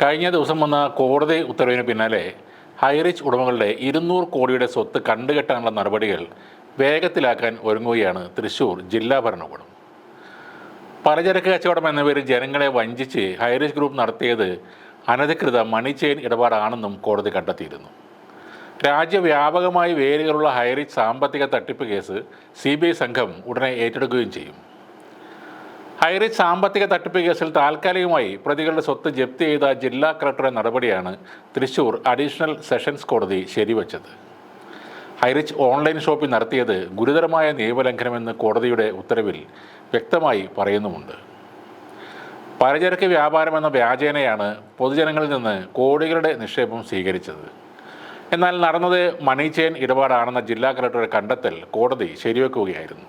കഴിഞ്ഞ ദിവസം വന്ന കോടതി ഉത്തരവിന് പിന്നാലെ ഹൈറിച്ച് ഉടമകളുടെ ഇരുന്നൂറ് കോടിയുടെ സ്വത്ത് കണ്ടുകെട്ടാനുള്ള നടപടികൾ വേഗത്തിലാക്കാൻ ഒരുങ്ങുകയാണ് തൃശൂർ ജില്ലാ ഭരണകൂടം. പലചരക്ക് കച്ചവടം എന്ന പേരിൽ ജനങ്ങളെ വഞ്ചിച്ച് ഹൈറിച്ച് ഗ്രൂപ്പ് നടത്തിയത് അനധികൃത മണി ചെയിൻ ഇടപാടാണെന്നും കോടതി കണ്ടെത്തിയിരുന്നു. രാജ്യവ്യാപകമായി വേരുകളുള്ള ഹൈറിച്ച് സാമ്പത്തിക തട്ടിപ്പ് കേസ് സി സംഘം ഉടനെ ഏറ്റെടുക്കുകയും ചെയ്യും. ഹൈറിച്ച് സാമ്പത്തിക തട്ടിപ്പ് കേസിൽ താൽക്കാലികമായി പ്രതികളുടെ സ്വത്ത് ജപ്തി ചെയ്ത ജില്ലാ കളക്ടറുടെ നടപടിയാണ് തൃശൂർ അഡീഷണൽ സെഷൻസ് കോടതി ശരിവച്ചത്. ഹൈറിച്ച് ഓൺലൈൻ ഷോപ്പിംഗ് നടത്തിയത് ഗുരുതരമായ നിയമലംഘനമെന്ന് കോടതിയുടെ ഉത്തരവിൽ വ്യക്തമായി പറയുന്നുമുണ്ട്. പലചരക്ക് വ്യാപാരം എന്ന വ്യാജേനയാണ് പൊതുജനങ്ങളിൽ നിന്ന് കോടികളുടെ നിക്ഷേപം സ്വീകരിച്ചത്. എന്നാൽ നടന്നത് മണി ചെയിൻ ഇടപാടാണെന്ന ജില്ലാ കളക്ടറുടെ കണ്ടെത്തൽ കോടതി ശരിവെക്കുകയായിരുന്നു.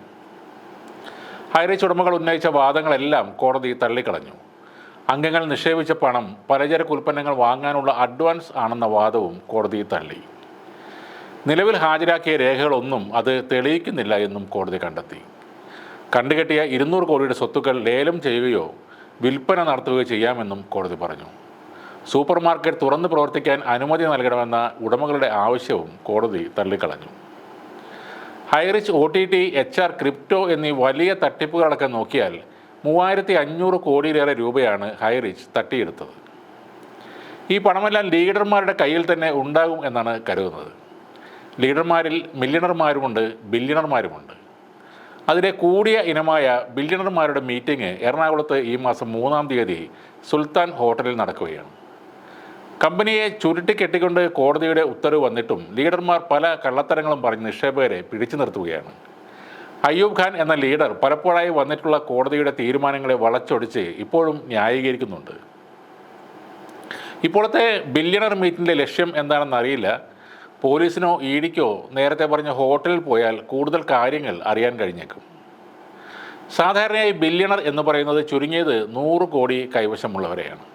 ഹൈറിച്ച് ഉടമകൾ ഉന്നയിച്ച വാദങ്ങളെല്ലാം കോടതി തള്ളിക്കളഞ്ഞു. അംഗങ്ങൾ നിക്ഷേപിച്ച പണം പലചരക്ക് ഉൽപ്പന്നങ്ങൾ വാങ്ങാനുള്ള അഡ്വാൻസ് ആണെന്ന വാദവും കോടതി തള്ളി. നിലവിൽ ഹാജരാക്കിയ രേഖകളൊന്നും അത് തെളിയിക്കുന്നില്ല എന്നും കോടതി കണ്ടെത്തി. കണ്ടുകെട്ടിയ ഇരുന്നൂറ് കോടിയുടെ സ്വത്തുക്കൾ ലേലം ചെയ്യുകയോ വിൽപ്പന നടത്തുകയോ ചെയ്യാമെന്നും കോടതി പറഞ്ഞു. സൂപ്പർമാർക്കറ്റ് തുറന്നു പ്രവർത്തിക്കാൻ അനുമതി നൽകണമെന്ന ഉടമകളുടെ ആവശ്യവും കോടതി തള്ളിക്കളഞ്ഞു. Highrich O T T H R crypto എന്നീ വലിയ തട്ടിപ്പുകളൊക്കെ നോക്കിയാൽ മൂവായിരത്തി അഞ്ഞൂറ് കോടിയിലേറെ രൂപയാണ് ഹൈറിച്ച് തട്ടിയെടുത്തത്. ഈ പണമെല്ലാം ലീഡർമാരുടെ കയ്യിൽ തന്നെ ഉണ്ടാകും എന്നാണ് കരുതുന്നത്. ലീഡർമാരിൽ മില്യണർമാരുമുണ്ട് ബില്യണർമാരുമുണ്ട്. അതിലെ കൂടിയ ഇനമായ ബില്യണർമാരുടെ മീറ്റിംഗ് എറണാകുളത്ത് ഈ മാസം മൂന്നാം തീയതി സുൽത്താൻ ഹോട്ടലിൽ നടക്കുകയാണ്. കമ്പനിയെ ചുരുട്ടിക്കെട്ടിക്കൊണ്ട് കോടതിയുടെ ഉത്തരവ് വന്നിട്ടും ലീഡർമാർ പല കള്ളത്തരങ്ങളും പറഞ്ഞ് നിക്ഷേപകരെ പിടിച്ചു നിർത്തുകയാണ്. അയ്യൂബ് ഖാൻ എന്ന ലീഡർ പലപ്പോഴായി വന്നിട്ടുള്ള കോടതിയുടെ തീരുമാനങ്ങളെ വളച്ചൊടിച്ച് ഇപ്പോഴും ന്യായീകരിക്കുന്നുണ്ട്. ഇപ്പോഴത്തെ ബില്യണർ മീറ്റിന്റെ ലക്ഷ്യം എന്താണെന്ന് അറിയില്ല. പോലീസിനോ ഇ ഡിക്കോ നേരത്തെ പറഞ്ഞ ഹോട്ടലിൽ പോയാൽ കൂടുതൽ കാര്യങ്ങൾ അറിയാൻ കഴിഞ്ഞേക്കും. സാധാരണയായി ബില്യണർ എന്ന് പറയുന്നത് ചുരുങ്ങിയത് നൂറ് കോടി കൈവശമുള്ളവരെയാണ്.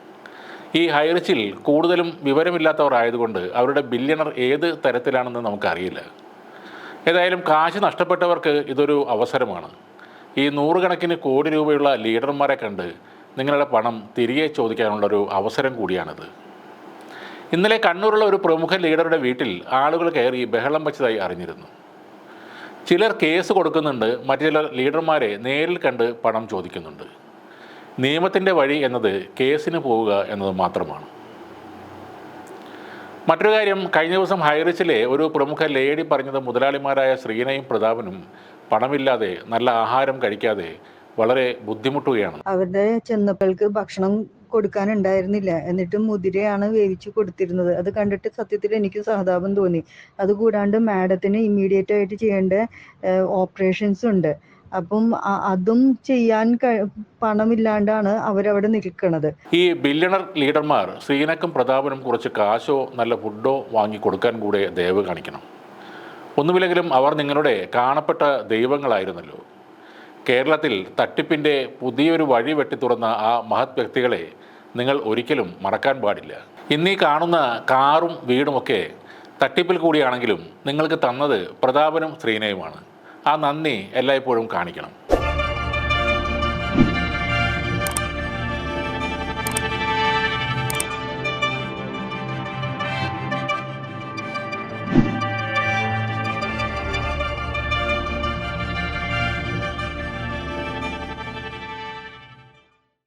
ഈ ഹൈറിച്ചിൽ കൂടുതലും വിവരമില്ലാത്തവർ ആയതുകൊണ്ട് അവരുടെ ബില്യണർ ഏത് തരത്തിലാണെന്ന് നമുക്കറിയില്ല. ഏതായാലും കാശ് നഷ്ടപ്പെട്ടവർക്ക് ഇതൊരു അവസരമാണ്. ഈ നൂറുകണക്കിന് കോടി രൂപയുള്ള ലീഡർമാരെ കണ്ട് നിങ്ങളുടെ പണം തിരികെ ചോദിക്കാനുള്ളൊരു അവസരം കൂടിയാണിത്. ഇന്നലെ കണ്ണൂരുള്ള ഒരു പ്രമുഖ ലീഡറുടെ വീട്ടിൽ ആളുകൾ കയറി ബഹളം വച്ചതായി അറിഞ്ഞിരുന്നു. ചിലർ കേസ് കൊടുക്കുന്നുണ്ട് മറ്റു ചിലർ ലീഡർമാരെ നേരിൽ കണ്ട് പണം ചോദിക്കുന്നുണ്ട്. നിയമത്തിന്റെ വഴി എന്നത് കേസിന് പോവുക എന്നത് മാത്രമാണ്. മറ്റൊരു കാര്യം കഴിഞ്ഞ ദിവസം ഹൈറിച്ചിലെ ഒരു പ്രമുഖ ലേഡി പറഞ്ഞത് മുതലാളിമാരായ ശ്രീനയും പ്രതാപനും പണമില്ലാതെ നല്ല ആഹാരം കഴിക്കാതെ വളരെ ബുദ്ധിമുട്ടുകയാണ്. അവരുടെ ചെന്നപ്പൾക്ക് ഭക്ഷണം കൊടുക്കാനുണ്ടായിരുന്നില്ല. എന്നിട്ട് മുതിരയാണ് വേവിച്ച് കൊടുത്തിരുന്നത്. അത് കണ്ടിട്ട് സത്യത്തിൽ എനിക്ക് സഹതാപം തോന്നി. അതുകൂടാണ്ട് മാഡത്തിന് ഇമ്മീഡിയറ്റ് ആയിട്ട് ചെയ്യേണ്ട ഓപ്പറേഷൻസ് ഉണ്ട്. അപ്പം അതും ചെയ്യാൻ പണമില്ലാണ്ടാണ് അവരവിടെ നിൽക്കുന്നത് ഈ ബില്യണർ ലീഡർമാർ ശ്രീനക്കും പ്രതാപനും കുറച്ച് കാശോ നല്ല ഫുഡോ വാങ്ങി കൊടുക്കാൻ കൂടെ ദയവ് കാണിക്കണം. ഒന്നുമില്ലെങ്കിലും അവർ നിങ്ങളുടെ കാണപ്പെട്ട ദൈവങ്ങളായിരുന്നല്ലോ. കേരളത്തിൽ തട്ടിപ്പിന്റെ പുതിയൊരു വഴി വെട്ടിത്തുറന്ന ആ മഹത് വ്യക്തികളെ നിങ്ങൾ ഒരിക്കലും മറക്കാൻ പാടില്ല. ഇന്നീ കാണുന്ന കാറും വീടുമൊക്കെ തട്ടിപ്പിൽ കൂടിയാണെങ്കിലും നിങ്ങൾക്ക് തന്നത് പ്രതാപനും ശ്രീനയുമാണ്. ആ നന്ദി എല്ലായ്പ്പോഴും കാണിക്കണം.